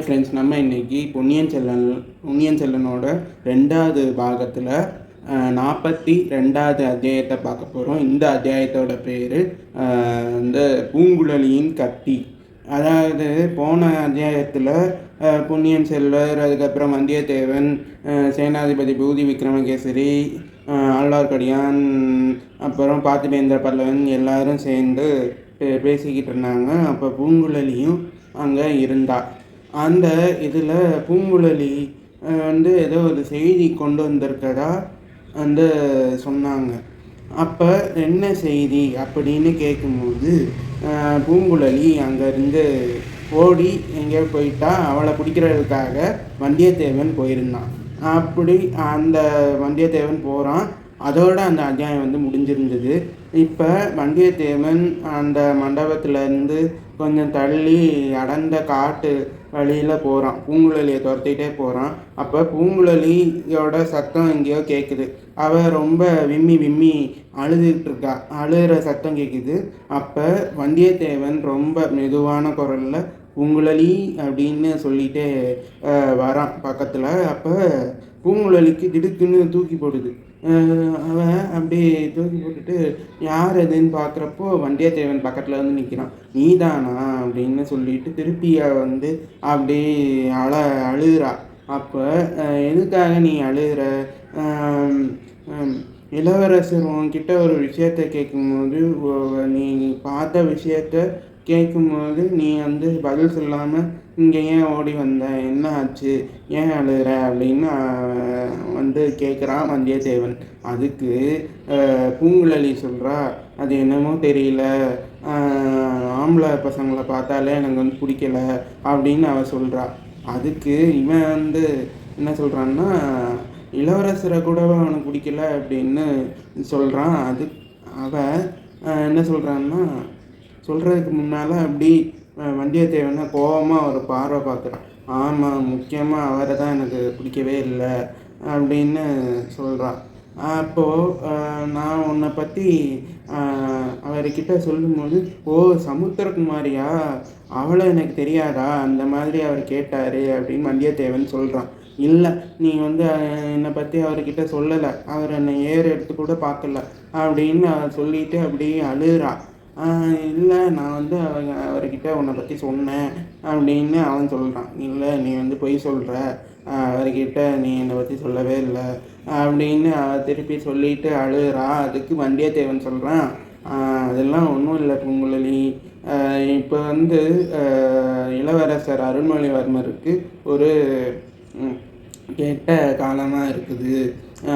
Hi friends நம்ம இன்றைக்கி பொன்னியின் செல்லன் பொன்னியின் செல்லனோட ரெண்டாவது பாகத்தில் நாற்பத்தி ரெண்டாவது அத்தியாயத்தை பார்க்க போகிறோம் இந்த அத்தியாயத்தோட பேர் இந்த பூங்குழலியின் கத்தி. அதாவது போன அத்தியாயத்தில் பொன்னியின் செல்வர் அதுக்கப்புறம் வந்தியத்தேவன் சேனாதிபதி பூதி விக்ரமகேசரி ஆழ்வார்க்கடியான் அப்புறம் பார்த்திபேந்திர பல்லவன் எல்லாரும் சேர்ந்து பே- பேசிக்கிட்டு இருந்தாங்க. அப்போ பூங்குழலியும் அங்கே இருந்தாள் அந்த இதில் பூங்குழலி வந்து ஏதோ ஒரு செய்தி கொண்டு வந்திருக்கதா வந்து சொன்னாங்க. அப்போ என்ன செய்தி அப்படின்னு கேட்கும்போது பூங்குழலி அங்கேருந்து ஓடி எங்கேயோ போயிட்டா அவளை பிடிக்கிறதுக்காக வந்தியத்தேவன் போயிருந்தான். அப்படி அந்த வந்தியத்தேவன் போகிறான் அதோட அந்த அத்தியாயம் வந்து முடிஞ்சிருந்தது. இப்போ வந்தியத்தேவன் அந்த மண்டபத்திலேருந்து கொஞ்சம் தள்ளி அடர்ந்த காட்டு வழியில் போகிறான் பூங்குழலியை துரத்திட்டே போகிறான் அப்போ பூங்குழலியோட சத்தம் எங்கேயோ கேட்குது அவ ரொம்ப விம்மி விம்மி அழுதுகிட்டு இருக்கா. அழுகிற சத்தம் கேட்குது அப்போ வந்தியத்தேவன் ரொம்ப மெதுவான குரலில் பூங்குழலி அப்படின்னு சொல்லிட்டு வரான் பக்கத்தில். அப்போ பூங்குழலிக்கு திடுக்குன்னு தூக்கி போடுது. அவன் அப்படியே தூக்கி போட்டுட்டு யார் எதுன்னு பார்க்குறப்போ வந்தியத்தேவன் பக்கத்தில் வந்து நிற்கிறான் நீதானா? அப்படின்னு சொல்லிட்டு திருப்பி வந்து அப்படியே அழ அழுகிறா. அப்போ எதுக்காக நீ அழுகிற? இளவரசர் உன்கிட்ட ஒரு விஷயத்த கேட்கும்போது நீ பார்த்த விஷயத்த கேட்கும்போது நீ வந்து பதில் சொல்லாமல் இங்கே ஏன் ஓடி வந்த? என்ன ஆச்சு? ஏன் அழுகிற? அப்படின்னு வந்து கேட்குறான் வந்தியத்தேவன். அதுக்கு பூங்குழலி சொல்கிறா அது என்னமோ தெரியல. ஆம்பளை பசங்களை பார்த்தாலே எனக்கு வந்து பிடிக்கல அப்படின்னு அவள் சொல்கிறா அதுக்கு இவன் வந்து என்ன சொல்கிறான்னா இளவரசரை கூட அவனுக்கு பிடிக்கல? அப்படின்னு சொல்கிறான் அது அவ என்ன சொல்கிறான்னா சொல்கிறதுக்கு முன்னால் அப்படி வந்தியத்தேவனை கோவமாக ஒரு பார்வை பார்க்குறான். ஆமாம் முக்கியமாக அவரை தான் எனக்கு பிடிக்கவே இல்லை அப்படின்னு சொல்கிறான் அப்போது நான் உன்னை பற்றி அவர்கிட்ட சொல்லும்போது ஓ சமுத்திரகுமாரியா? அவளை எனக்கு தெரியாதா? அந்த மாதிரி அவர் கேட்டார் அப்படின்னு வந்தியத்தேவன் சொல்கிறான் இல்லை நீ வந்து என்னை பற்றி அவர்கிட்ட சொல்லலை. அவர் என்னை ஏறு எடுத்து கூட பார்க்கல அப்படின்னு சொல்லிட்டு அப்படியே அழுகிறான் இல்லை நான் வந்து அவங்க அவர்கிட்ட உன்னை பற்றி சொன்னேன் அப்படின்னு அவன் சொல்கிறான் இல்லை நீ வந்து பொய் சொல்கிற அவர்கிட்ட நீ என்னை பற்றி சொல்லவே இல்லை அப்படின்னு திருப்பி சொல்லிட்டு அழுகிறா. அதுக்கு வண்டியத்தேவன் சொல்கிறான் அதெல்லாம் ஒன்றும் இல்லை பூங்குழலி. இப்போ வந்து இளவரசர் அருள்மொழிவர்மருக்கு ஒரு கெட்ட காலமாக இருக்குது.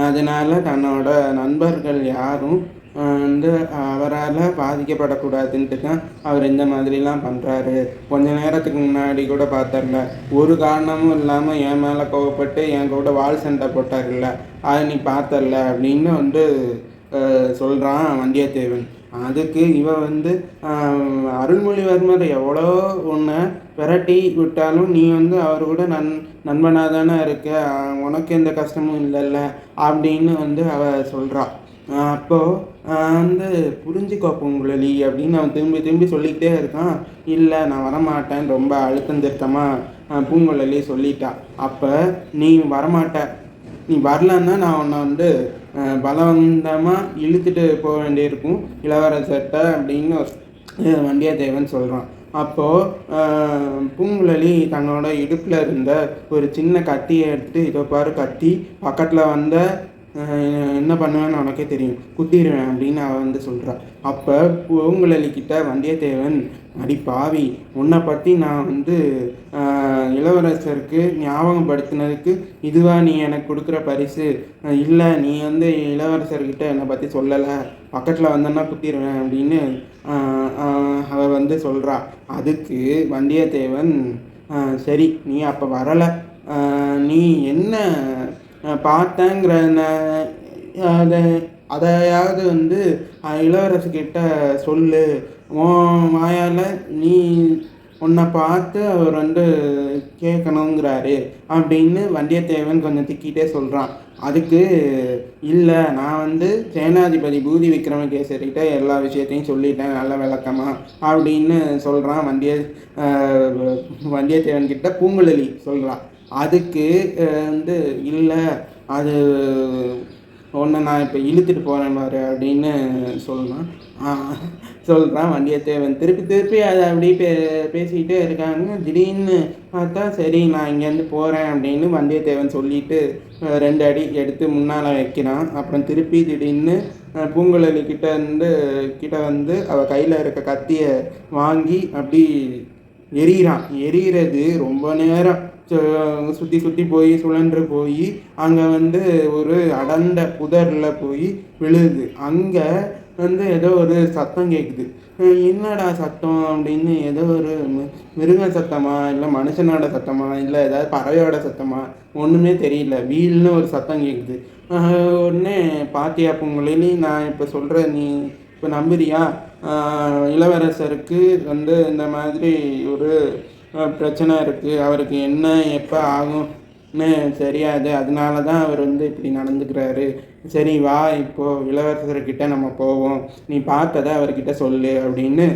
அதனால் தன்னோட நண்பர்கள் யாரும் வந்து அவரால் பாதிக்கப்படக்கூடாதுன்ட்டு தான் அவர் இந்த மாதிரிலாம் பண்ணுறாரு கொஞ்ச நேரத்துக்கு முன்னாடி கூட பார்த்தர்ல ஒரு காரணமும் இல்லாமல் என் மேலே கோவப்பட்டு என் கூட வால் சண்டை போட்டார்ல அதை நீ பார்த்தர்ல அப்படின்னு வந்து சொல்கிறான் வந்தியத்தேவன். அதுக்கு இவன் வந்து அருள்மொழிவர்மர் எவ்வளோ ஒன்று விரட்டி விட்டாலும் நீ வந்து அவர் கூட நன் நண்பனாக தானே இருக்க உனக்கு எந்த கஷ்டமும் இல்லைல்ல அப்படின்னு வந்து அவ சொல்கிறா அப்போது வந்து புரிஞ்சுக்கோ பூங்குழலி அப்படின்னு அவன் திரும்பி திரும்பி சொல்லிக்கிட்டே இருக்கான். இல்லை நான் வரமாட்டேன். ரொம்ப அழுத்தம் திருத்தமாக பூங்குழலி சொல்லிட்டா. அப்போ நீ வரமாட்ட. நீ வரலன்னா நான் உன்னை வந்து பலவந்தமாக இழுத்துட்டு போக வேண்டியிருக்கும். இளவரசர்கிட்ட அப்படின்னு வண்டியத்தேவன் சொல்கிறான் அப்போது பூங்குழலி தன்னோட இடுப்பில் இருந்த ஒரு சின்ன கத்தியை எடுத்து இதோ பாரு கத்தி பக்கத்தில் வந்த என்ன பண்ணுவேன்னு உனக்கே தெரியும். குத்திடுவேன் அப்படின்னு அவள் வந்து சொல்கிறாள் அப்போ பூங்குழலிக்கிட்ட வந்தியத்தேவன் அடி பாவி உன்னை பற்றி நான் வந்து இளவரசருக்கு ஞாபகப்படுத்தினதுக்கு இதுவா நீ எனக்கு கொடுக்குற பரிசு? இல்லை நீ வந்து இளவரசர்கிட்ட என்னை பற்றி சொல்லலை. பக்கத்தில் வந்தேன்னா குத்திடுவேன் அப்படின்னு அவள் வந்து சொல்கிறா அதுக்கு வந்தியத்தேவன் சரி நீ அப்போ வரலை. நீ என்ன பார்த்தேங்கிற அதை அதையாவது வந்து இளவரசுக்கிட்ட சொல்லு. உன் வாயால் நீ உன்னை பார்த்து அவர் வந்து கேட்கணுங்கிறாரு அப்படின்னு வந்தியத்தேவன் கொஞ்சம் திக்கிட்டே சொல்கிறான் அதுக்கு இல்லை நான் வந்து சேனாதிபதி பூதி விக்ரமகேசரிகிட்ட எல்லா விஷயத்தையும் சொல்லிட்டேன் நல்ல விளக்கமாக அப்படின்னு சொல்கிறான் வந்திய வந்தியத்தேவன்கிட்ட பூங்குழலி சொல்கிறான் அதுக்கு வந்து இல்லை அது உன்னை நான் இப்போ இழுத்துட்டு போகிறேன் பாரு அப்படின்னு சொல்லணும் சொல்கிறான் வந்தியத்தேவன் திருப்பி திருப்பி அதை அப்படியே பே பேசிக்கிட்டே இருக்காங்க. திடீர்னு பார்த்தா சரி நான் இங்கேருந்து போகிறேன் அப்படின்னு வந்தியத்தேவன் சொல்லிட்டு ரெண்டு அடி எடுத்து முன்னால் வைக்கிறான். அப்புறம் திருப்பி திடீர்னு பூங்குழலி கிட்ட இருந்து கிட்ட வந்து அவள் கையில் இருக்க கத்தியை வாங்கி அப்படி எரியிறான் எரியிறது ரொம்ப நேரம். சுற்றி சுற்றி போய் சுழன்று போய் அங்கே வந்து ஒரு அடர்ந்த புதரில் போய் விழுது. அங்கே வந்து ஏதோ ஒரு சத்தம் கேட்குது என்னடா சத்தம் அப்படின்னு ஏதோ ஒரு மிருக சத்தமா இல்லை மனுஷனோட சத்தமா இல்லை ஏதாவது பறவையோட சத்தமா ஒன்றுமே தெரியல. வீல்னு ஒரு சத்தம் கேட்குது உடனே பாத்தியா பொங்கலினி நான் இப்போ சொல்கிற நீ இப்போ நம்புறியா? இளவரசருக்கு வந்து இந்த மாதிரி ஒரு பிரச்சனை இருக்குது அவருக்கு என்ன எப்போ ஆகும்னு தெரியாது. அதனால தான் அவர் வந்து இப்படி நடந்துக்கிறாரு. சரி வா இப்போது இளவரசர்கிட்ட நம்ம போவோம். நீ பார்த்ததை அவர்கிட்ட சொல்லு அப்படின்னு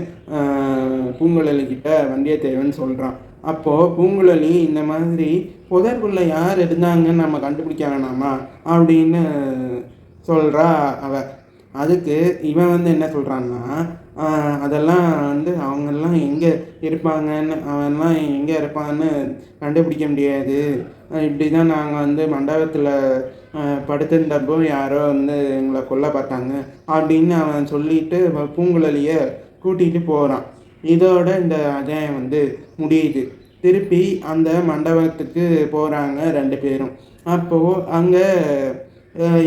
பூங்குழலிக்கிட்ட வந்தியத்தேவன் சொல்கிறான் அப்போது பூங்குழலி இந்த மாதிரி புதற்குள்ளே யார் இருந்தாங்கன்னு நம்ம கண்டுபிடிக்க வேணாமா அப்படின்னு சொல்கிறா அவ. அதுக்கு இவன் வந்து என்ன சொல்கிறான்னா அதெல்லாம் வந்து அவங்கெல்லாம் எங்கே இருப்பாங்கன்னு அவன்லாம் எங்கே இருப்பான்னு கண்டுபிடிக்க முடியாது. இப்படி தான் நாங்கள் வந்து மண்டபத்தில் படுத்திருந்தப்போ யாரோ வந்து எங்களை கொல்ல பார்த்தாங்க. அப்படின்னு அவன் சொல்லிட்டு பூங்குழலியை கூட்டிகிட்டு போகிறான் இதோட இந்த அத்தியாயம் வந்து முடியுது. திருப்பி அந்த மண்டபத்துக்கு போகிறாங்க ரெண்டு பேரும். அப்போது அங்கே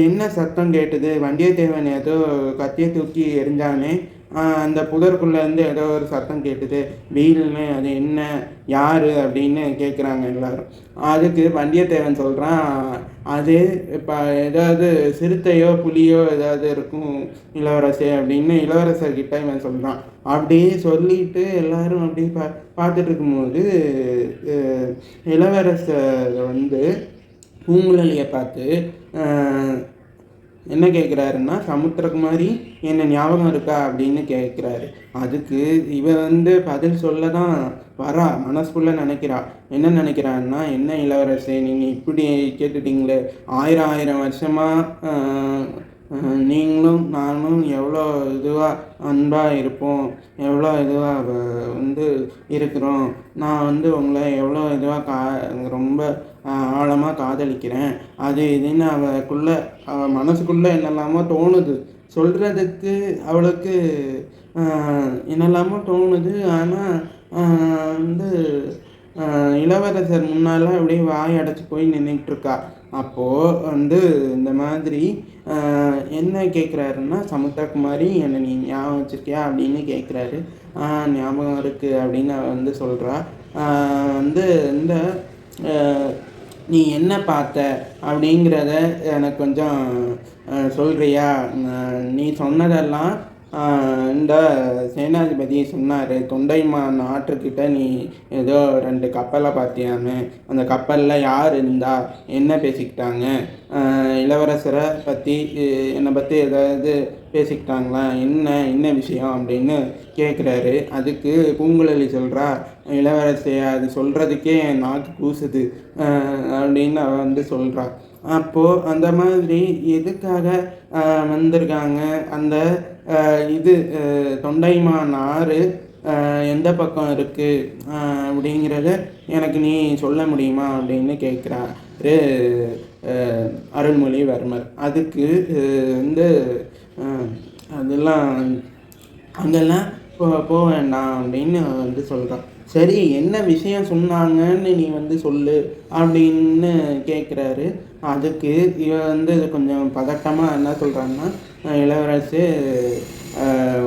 என்ன சத்தம் கேட்டுது? வந்தியத்தேவன் ஏதோ கத்தியை தூக்கி எரிஞ்சானே அந்த புதருக்குள்ளேருந்து ஏதோ ஒரு சத்தம் கேட்டுது. வீல்னு அது என்ன? யார்? அப்படின்னு கேட்குறாங்க எல்லாரும். அதுக்கு வந்தியத்தேவன் சொல்கிறான் அது இப்போ ஏதாவது சிறுத்தையோ புலியோ ஏதாவது இருக்கும் இளவரசே அப்படின்னு இளவரசர்கிட்ட இவன் சொல்கிறான் அப்படியே சொல்லிட்டு எல்லாரும் அப்படி பா பார்த்துட்டு இருக்கும்போது இளவரசர் வந்து பூங்குழலியை பார்த்து என்ன கேட்குறாருன்னா சமுத்திரகுமாரி என்ன ஞாபகம் இருக்கா? அப்படின்னு கேட்குறாரு அதுக்கு இவ வந்து பதில் சொல்ல தான் வரா மனசுக்குள்ளே நினைக்கிறா. என்ன நினைக்கிறான்னா என்ன இளவரசே நீங்கள் இப்படி கேட்டுட்டீங்களே. ஆயிரம் ஆயிரம் வருஷமாக நீங்களும் நானும் எவ்வளோ இதுவாக அன்பாக இருப்போம். எவ்வளோ இதுவாக வந்து இருக்கிறோம். நான் வந்து உங்களை எவ்வளோ இதுவாக கா ரொம்ப ஆழமாக காதலிக்கிறேன். அது இதுன்னு அவளுக்குள்ள மனசுக்குள்ளே என்னெல்லாமோ தோணுது. சொல்கிறதுக்கு அவளுக்கு என்னெல்லாமோ தோணுது. ஆனால் வந்து இளவரசர் முன்னால் அப்படியே வாய் அடைச்சி போய் நின்றுட்டுருக்கா அப்போது வந்து இந்த மாதிரி என்ன கேட்குறாருன்னா சமுத்திரகுமாரி என்னை நீ ஞாபகம் வச்சுருக்கியா? அப்படின்னு கேட்குறாரு ஞாபகம் இருக்குது அப்படின்னு வந்து சொல்கிறா வந்து இந்த நீ என்ன பார்த்த? அப்படிங்கிறத எனக்கு கொஞ்சம் சொல்கிறியா நீ சொன்னதெல்லாம் இந்த சேனாதிபதி சொன்னார். தொண்டைமான் ஆற்றுக்கிட்ட நீ ஏதோ ரெண்டு கப்பலை பார்த்தியாமே. அந்த கப்பலில் யார் இருந்தா? என்ன பேசிக்கிட்டாங்க? இளவரசரை பற்றி என்னை பற்றி ஏதாவது பேசிக்கிட்டாங்களா? என்ன என்ன விஷயம் அப்படின்னு கேட்குறாரு அதுக்கு பூங்குழலி சொல்கிறா இளவரசி அது சொல்கிறதுக்கே என் நாக்கு கூசுது அப்படின்னு அவ வந்து சொல்கிறா அப்போது அந்த மாதிரி எதுக்காக வந்திருக்காங்க? அந்த இது தொண்டைமான் ஆறு எந்த பக்கம் இருக்குது அப்படிங்கிறத எனக்கு நீ சொல்ல முடியுமா? அப்படின்னு கேட்குறாரு அருள்மொழிவர்மர். அதுக்கு வந்து அதெல்லாம் அங்கெல்லாம் போ போக வேண்டாம் அப்படின்னு வந்து சொல்கிறான் சரி என்ன விஷயம் சொன்னாங்கன்னு நீ வந்து சொல்லு அப்படின்னு கேட்குறாரு அதுக்கு இவ வந்து கொஞ்சம் பதட்டமாக என்ன சொல்கிறான்னா இளவரசு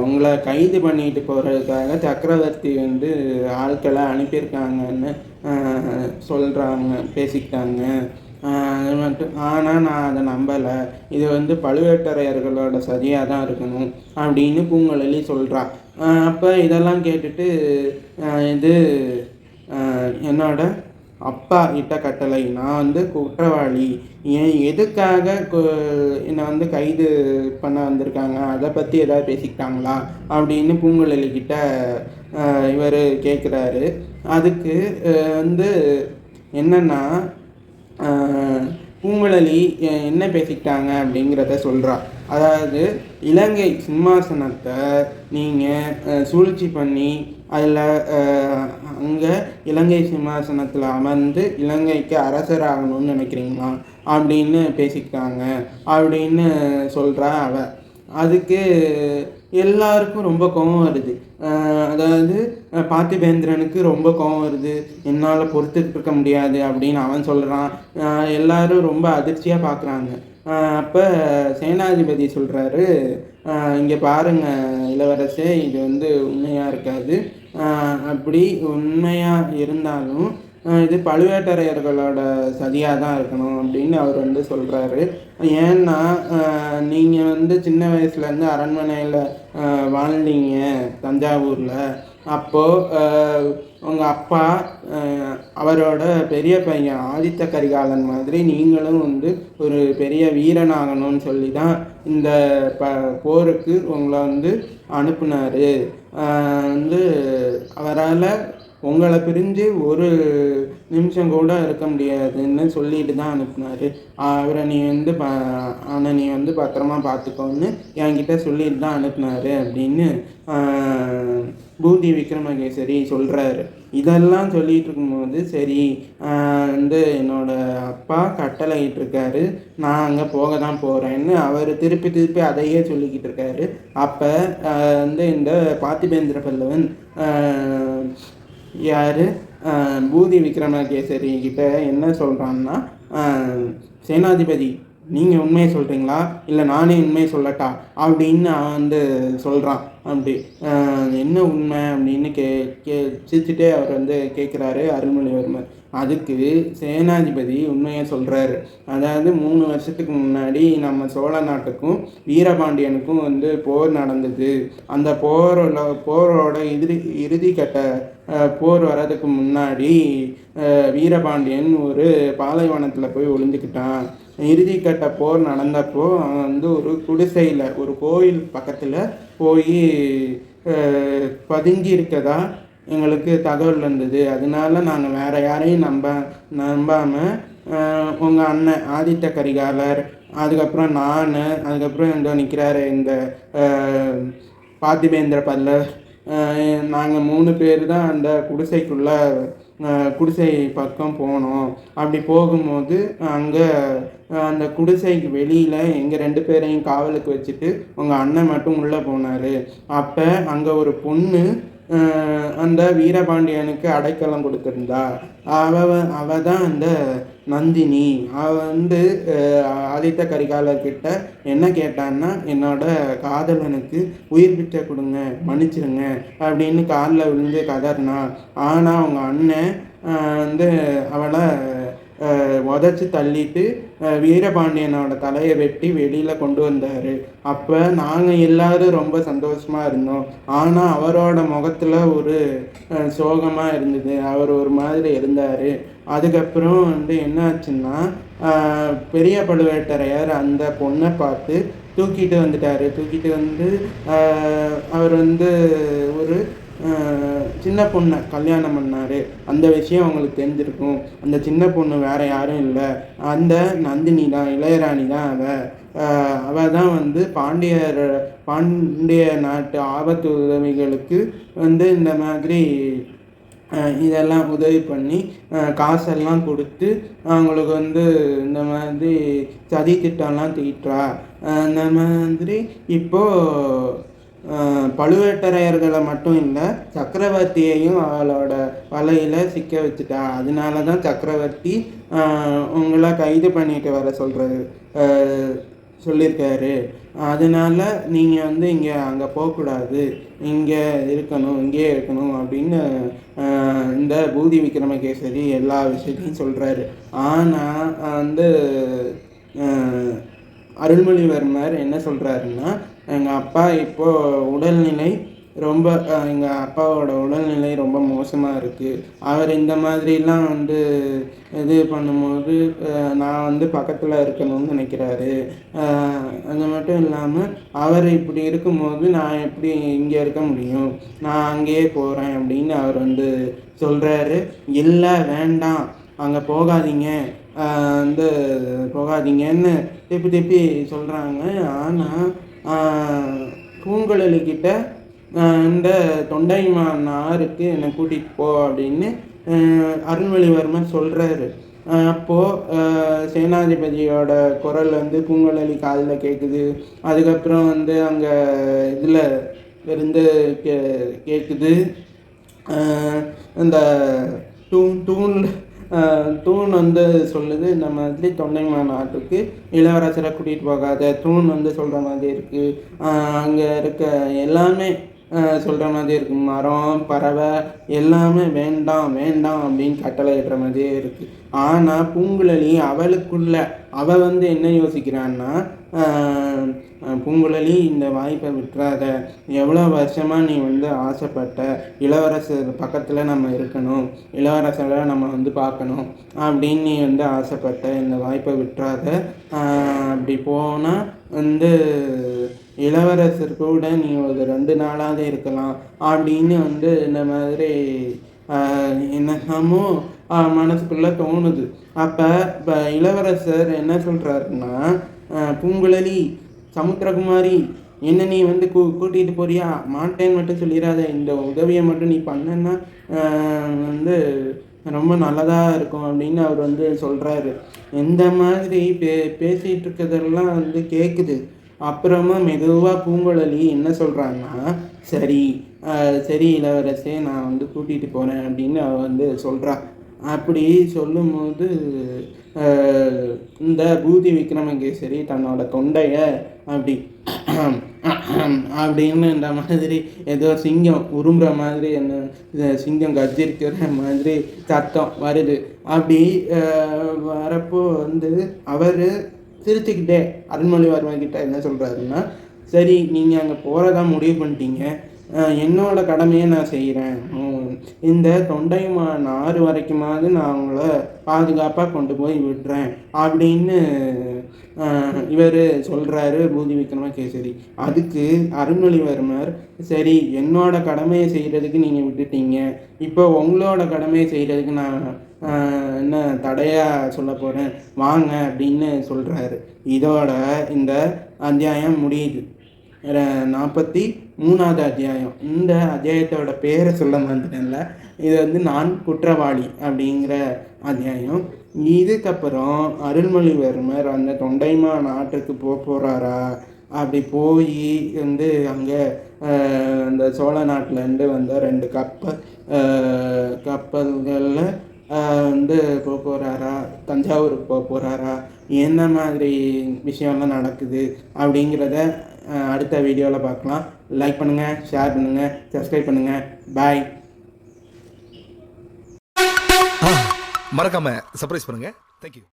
உங்களை கைது பண்ணிட்டு போகிறதுக்காக சக்கரவர்த்தி வந்து ஆட்களை அனுப்பியிருக்காங்கன்னு சொல்கிறாங்க பேசிக்கிட்டாங்க. ஆனால் நான் அதை நம்பலை. இது வந்து பழுவேட்டரையர்களோட சதியாக தான் இருக்கணும் அப்படின்னு பூங்குழலி சொல்கிறா அப்போ இதெல்லாம் கேட்டுட்டு இது என்னோட அப்பா இட்ட கட்டளை. நான் வந்து குற்றவாளி. ஏன் எதுக்காக என்னை வந்து கைது பண்ண வந்திருக்காங்க? அதை பற்றி ஏதாவது பேசிக்கிட்டாங்களா? அப்படின்னு பூங்குழலி கிட்ட இவர் கேட்குறாரு அதுக்கு வந்து என்னென்னா பூங்குழலி என்ன பேசிக்கிட்டாங்க அப்படிங்கிறத சொல்கிறா அதாவது இலங்கை சிம்மாசனத்தை நீங்கள் சூழ்ச்சி பண்ணி அதில் அங்கே இலங்கை சிம்மாசனத்தில் அமர்ந்து இலங்கைக்கு அரசராகணும்னு நினைக்கிறீங்களா? அப்படின்னு பேசிக்கிட்டாங்க. அப்படின்னு சொல்கிறா அவ. அதுக்கு எல்லாருக்கும் ரொம்ப கோவம் வருது. அதாவது பார்த்திபேந்திரனுக்கு ரொம்ப கோவம் வருது. என்னால் பொறுத்துட்டு இருக்க முடியாது அப்படின்னு அவன் சொல்கிறான் எல்லாரும் ரொம்ப அதிர்ச்சியாக பார்க்குறாங்க அப்போ சேனாதிபதி சொல்கிறாரு இங்கே பாருங்கள் இளவரசே இது வந்து உண்மையாக இருக்காது. அப்படி உண்மையாக இருந்தாலும் இது பழுவேட்டரையர்களோட சதியாக தான் இருக்கணும் அப்படின்னு அவர் வந்து சொல்கிறாரு ஏன்னா நீங்கள் வந்து சின்ன வயசுலேருந்து அரண்மனையில் வாழ்ந்தீங்க தஞ்சாவூரில். அப்போது உங்கள் அப்பா அவரோட பெரிய பையன் ஆதித்த கரிகாலன் மாதிரி நீங்களும் வந்து ஒரு பெரிய வீரனாகணும்னு சொல்லி தான் இந்த ப போருக்கு உங்களை வந்து அனுப்புனார். வந்து அவரால் உங்களை பிரிஞ்சு ஒரு நிமிஷம் கூட இருக்க முடியாதுன்னு சொல்லிட்டு தான் அனுப்பினார். அவரை நீ வந்து ப ஆனால் நீ வந்து பத்திரமா பார்த்துக்கோன்னு என்கிட்ட சொல்லிட்டு தான் அனுப்புனாரு அப்படின்னு பூதி விக்ரமகேசரி சொல்கிறாரு இதெல்லாம் சொல்லிகிட்டு இருக்கும்போது சரி வந்து என்னோட அப்பா கட்டளையிட்டு இருக்காரு. நான் அங்கே போக தான் போகிறேன்னு அவர் திருப்பி திருப்பி அதையே சொல்லிக்கிட்டு இருக்காரு. அப்போ வந்து இந்த பார்த்திபேந்திர பல்லவன் யார்? பூதி விக்ரமகேசரி கிட்ட என்ன சொல்கிறான்னா சேனாதிபதி நீங்கள் உண்மையை சொல்கிறீங்களா இல்லை நானே உண்மையை சொல்லட்டா? அப்படின்னு அவன் வந்து சொல்கிறான் அப்படி என்ன உண்மை அப்படின்னு கே கே சிரிச்சுட்டே அவர் வந்து கேட்குறாரு அருள்மொழிவர்மர். அதுக்கு சேனாதிபதி உண்மையை சொல்கிறாரு அதாவது மூணு வருஷத்துக்கு முன்னாடி நம்ம சோழ நாட்டுக்கும் வீரபாண்டியனுக்கும் வந்து போர் நடந்தது. அந்த போரோட போரோட இறுதி இறுதி கட்ட போர் வர்றதுக்கு முன்னாடி வீரபாண்டியன் ஒரு பாலைவனத்தில் போய் ஒளிஞ்சுக்கிட்டான். இறுதி கட்ட போர் நடந்தப்போ அவன் வந்து ஒரு குடிசையில் ஒரு கோயில் பக்கத்தில் போய் பதுங்கி இருக்கதா எங்களுக்கு தகவல் இருந்தது அதனால நாங்கள் வேற யாரையும் நம்ப நம்பாமல் உங்கள் அண்ணன் ஆதித்த கரிகாலர் அதுக்கப்புறம் நான் அதுக்கப்புறம் எங்கே நிற்கிறாரு இந்த பார்த்திபேந்திர பல்லர் நாங்கள் மூணு பேர் தான் அந்த குடிசைக்குள்ளே குடிசை பக்கம் போனோம். அப்படி போகும்போது அங்கே அந்த குடிசைக்கு வெளியில் எங்கள் ரெண்டு பேரையும் காவலுக்கு வச்சுட்டு உங்கள் அண்ணன் மட்டும் உள்ளே போனார். அப்போ அங்கே ஒரு பொண்ணு அந்த வீரபாண்டியனுக்கு அடைக்கலம் கொடுத்துருந்தா. அவ அவ தான் அந்த நந்தினி. அவள் வந்து ஆதித்த கரிகாலர்கிட்ட என்ன கேட்டான்னா என்னோட காதலனுக்கு உயிர் பிச்சை கொடுங்க மன்னிச்சிருங்க அப்படின்னு காலில் விழுந்து கதறினா. ஆனால் அவங்க அண்ணன் வந்து அவளை உதைச்சி தள்ளிட்டு வீரபாண்டியனோட தலையை வெட்டி வெளியில் கொண்டு வந்தார். அப்போ நாங்கள் எல்லாரும் ரொம்ப சந்தோஷமாக இருந்தோம். ஆனால் அவரோட முகத்தில் ஒரு சோகமாக இருந்தது. அவர் ஒரு மாதிரி இருந்தார். அதுக்கப்புறம் வந்து என்னாச்சுன்னா பெரிய பழுவேட்டரையர் அந்த பொண்ணை பார்த்து தூக்கிட்டு வந்துட்டார். தூக்கிட்டு வந்து அவர் வந்து ஒரு சின்ன பொண்ணை கல்யாணம் பண்ணார். அந்த விஷயம் அவங்களுக்கு தெரிஞ்சிருக்கும். அந்த சின்ன பொண்ணு வேறு யாரும் இல்லை. அந்த நந்தினி தான் இளையராணி தான் அவ. அவள் அவ தான் வந்து பாண்டியர் பாண்டிய நாட்டு ஆபத்து உதவிகளுக்கு வந்து இந்த மாதிரி இதெல்லாம் உதவி பண்ணி காசெல்லாம் கொடுத்து அவங்களுக்கு வந்து இந்த மாதிரி சதி திட்டம்லாம் தீட்டுறா. இந்த மாதிரி இப்போது பழுவேட்டரையர்களை மட்டும் இல்லை சக்கரவர்த்தியையும் அவளோட வலையில் சிக்க வச்சுட்டா. அதனால தான் சக்கரவர்த்தி உங்களை கைது பண்ணிட்டு வர சொல்கிறது சொல்லியிருக்காரு. அதனால நீங்கள் வந்து இங்கே அங்கே போகக்கூடாது. இங்கே இருக்கணும் இங்கேயே இருக்கணும் அப்படின்னு இந்த பூதி விக்ரமகேசரி எல்லா விஷயத்தையும் சொல்கிறாரு ஆனால் வந்து அருள்மொழிவர்மர் என்ன சொல்கிறாருன்னா எங்கள் அப்பா இப்போது உடல்நிலை ரொம்ப எங்கள் அப்பாவோட உடல்நிலை ரொம்ப மோசமாக இருக்குது அவர் இந்த மாதிரிலாம் வந்து இது பண்ணும்போது நான் வந்து பக்கத்தில் இருக்கணும்னு நினைக்கிறாரு. அது மட்டும் இல்லாமல் அவர் இப்படி இருக்கும்போது நான் எப்படி இங்கே இருக்க முடியும்? நான் அங்கேயே போகிறேன் அப்படின்னு அவர் வந்து சொல்கிறாரு இல்லை வேண்டாம். அங்கே போகாதீங்க. வந்து போகாதீங்கன்னு திருப்பி திருப்பி சொல்கிறாங்க ஆனால் பூங்குழலிக்கிட்ட இந்த தொண்டைமான் ஆறுக்கு என்னை கூட்டிகிட்டு போ அப்படின்னு அருள்மொழிவர்மர் சொல்கிறாரு அப்போது சேனாதிபதியோட குரல் வந்து பூங்குழலி காதில் கேட்குது அதுக்கப்புறம் வந்து அங்கே இதில் இருந்து கே கேட்குது அந்த இந்த தூண் தூண் தூண் வந்து சொல்லுது இந்த மாதிரி தொண்டைமான் நாட்டுக்கு இளவரசரை கூட்டிகிட்டு போகாத தூண் வந்து சொல்கிற மாதிரி இருக்குது அங்கே இருக்க எல்லாமே சொல்கிற மாதிரி இருக்கு. மரம் பறவை எல்லாமே வேண்டாம் வேண்டாம் அப்படின்னு கட்டளை இடுற மாதிரியே இருக்குது ஆனால் பூங்குழலி அவளுக்குள்ள அவள் வந்து என்ன யோசிக்கிறான்னா பூங்குழலி இந்த வாய்ப்பை விட்டுறாத. எவ்வளோ வருஷமாக நீ வந்து ஆசைப்பட்ட இளவரசர் பக்கத்தில் நம்ம இருக்கணும். இளவரசரை நம்ம வந்து பார்க்கணும். அப்படின்னு நீ வந்து ஆசைப்பட்ட இந்த வாய்ப்பை விட்டுறாத. அப்படி போனால் வந்து இளவரசர் கூட நீ ஒரு ரெண்டு நாளாவது இருக்கலாம் அப்படின்னு வந்து இந்த மாதிரி என்னமோ என்னென்னமோ மனசுக்குள்ளே தோணுது. அப்போ இப்போ இளவரசர் என்ன சொல்கிறாருன்னா பூங்குழலி சமுத்திரகுமாரி என்ன நீ வந்து கூ கூட்டிகிட்டு போறியா? மாட்டேன்னு மட்டும் சொல்லிடாத இந்த உதவியை மட்டும் நீ பண்ணன்னா வந்து ரொம்ப நல்லதாக இருக்கும் அப்படின்னு அவர் வந்து சொல்கிறாரு இந்த மாதிரி பே பேசிகிட்டு இருக்கிறதெல்லாம் வந்து கேட்குது அப்புறமா மெதுவாக பூங்குழலி என்ன சொல்கிறான்னா சரி சரி இளவரசே நான் வந்து கூட்டிகிட்டு போகிறேன் அப்படின்னு அவ வந்து சொல்கிறான் அப்படி சொல்லும்போது இந்த பூதி விக்ரமகேசரி தன்னோட தொண்டையை அப்படி அப்படின்னு இந்த மாதிரி ஏதோ சிங்கம் உரும்புற மாதிரி என்ன சிங்கம் கர்ஜிருக்கிற மாதிரி சத்தம் வருது. அப்படி வரப்போ வந்து அவர் சிரிச்சுக்கிட்டே அருண்மொழிவர்மன் கிட்ட என்ன சொல்கிறாருன்னா சரி நீங்கள் அங்கே போகிறதா முடிவு பண்ணிட்டீங்க. என்னோட கடமையை நான் செய்கிறேன் இந்த தொண்டைமான் ஆறு வரைக்குமாவது நான் அவங்கள பாதுகாப்பாக கொண்டு போய் விடுறேன் அப்படின்னு இவர் சொல்கிறாரு பூதி விக்ரமகேசரி அதுக்கு அருண்மொழிவர்மர் சரி என்னோட கடமையை செய்கிறதுக்கு நீங்கள் விட்டுட்டீங்க. இப்போ உங்களோட கடமையை செய்கிறதுக்கு நான் என்ன தடையாக சொல்ல போகிறேன் வாங்க அப்படின்னு சொல்கிறாரு இதோட இந்த அத்தியாயம் முடியுது. நாற்பத்தி மூணாவது அத்தியாயம். இந்த அத்தியாயத்தோட பேரை சொல்ல மறந்துட்டேன்ல. இது வந்து நான் குற்றவாளி அப்படிங்கிற அத்தியாயம். இதுக்கப்புறம் அருள்மொழிவர்மர் அந்த தொண்டைமா நாட்டுக்கு போக போகிறாரா அப்படி போய் வந்து அங்கே அந்த சோழ நாட்டிலேருந்து வந்த ரெண்டு கப்பல் கப்பல்களில் வந்து போக போகிறாரா தஞ்சாவூருக்கு போக போகிறாரா என்ன மாதிரி விஷயம்லாம் நடக்குது அப்படிங்கிறத அடுத்த வீடியோவில் பார்க்கலாம். லைக் பண்ணுங்கள் ஷேர் பண்ணுங்கள் சப்ஸ்கிரைப் பண்ணுங்கள் பாய் மறக்காமல் சர்ப்ரைஸ் பண்ணுங்கள் தேங்க்யூ